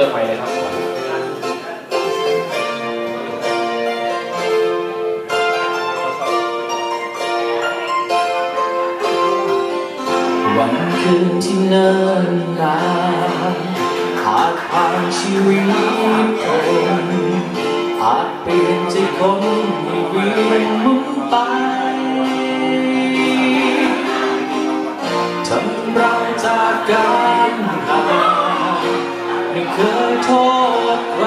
ริ่มใหม่เลยครับวันคืนที่เนิ่นนานอาจผ่านชีวิตคนอาจเปลี่ยนใจคนให้เวียนหมุนไปทำเรายจากกันห่า เคยโทษใคร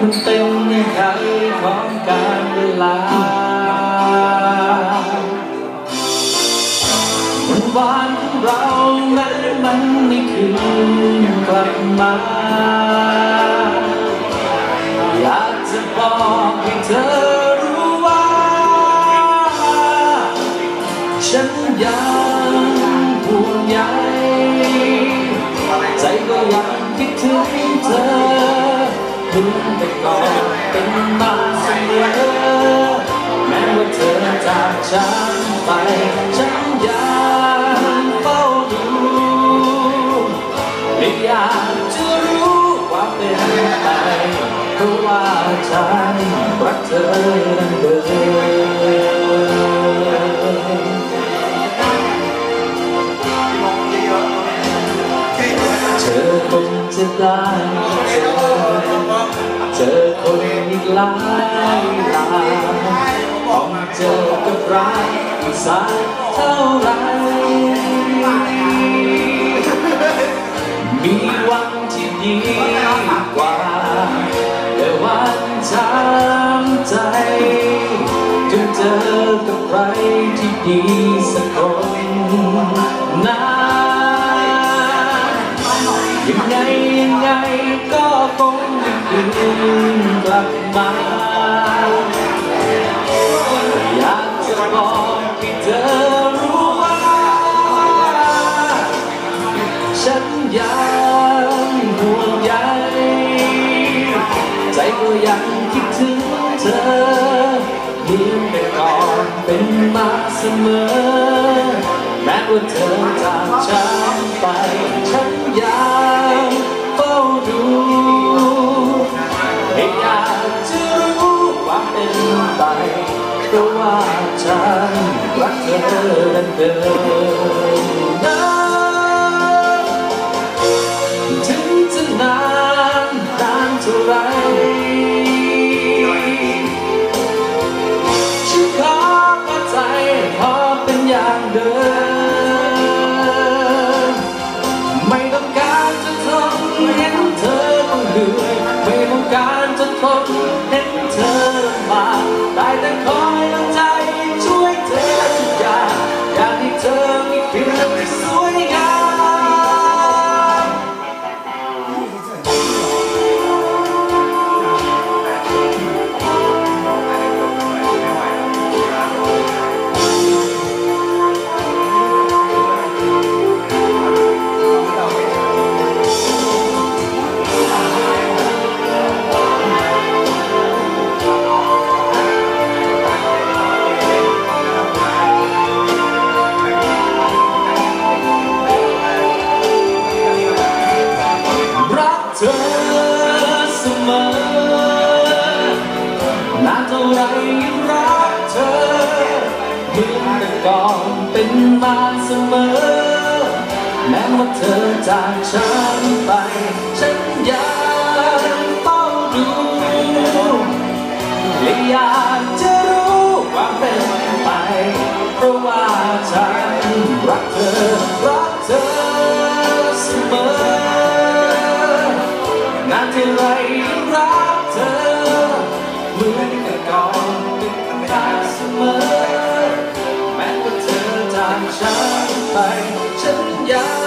มันเป็นเงื่อนไขของการเวลาวันวานของเราแม้นมันไม่คืนกลับมา อยากจะบอกให้เธอรู้ว่า ฉันยังห่วงใย ยังคิดถึงเธอเหมือนแต่ก่อนเป็นมาเสมอแม้ว่าเธอจากฉันไปฉันยังเฝ้าดูไม่อยากจะรู้ว่าเป็นไปเพราะว่าฉันรักเธอดังเดิม จะได้เจอเจอคนอีกหลายหลายต้องเจอกับรักที่สายเท่าไรมีวันที่ดีกว่าแต่วันจำใจจนเจอกับใครที่ดีสักคนนะ ไงก็คงคืนกลับมาอยากจะบอกให้เธอรู้ว่า ฉันยังห่วงใยใจก็ยังคิดถึงเธอเหมือนแต่ก่อนเป็นมาเสมอ แม้ว่าเธอจากฉันไปฉันยัง ราะว่าฉันรักเธอดังเดิมนะถึงจะนานนานเท่าไรฉันขอพอใจขอเป็นอย่างเดิม ไม่ต้องการจะทนเห็นเธอต้องเหนื่อยไม่ต้องการจะทนเห็นเธอลำบากได้แต่คอ ไรยังรักเธอเหมือนแต่ก่อนเป็นมาเสมอ แม้ว่าเธอจากฉันไป ฉันยังเฝ้าดูและอยากจะรู้ว่าเป็นไป เพราะว่าฉันรักเธอ ฉัน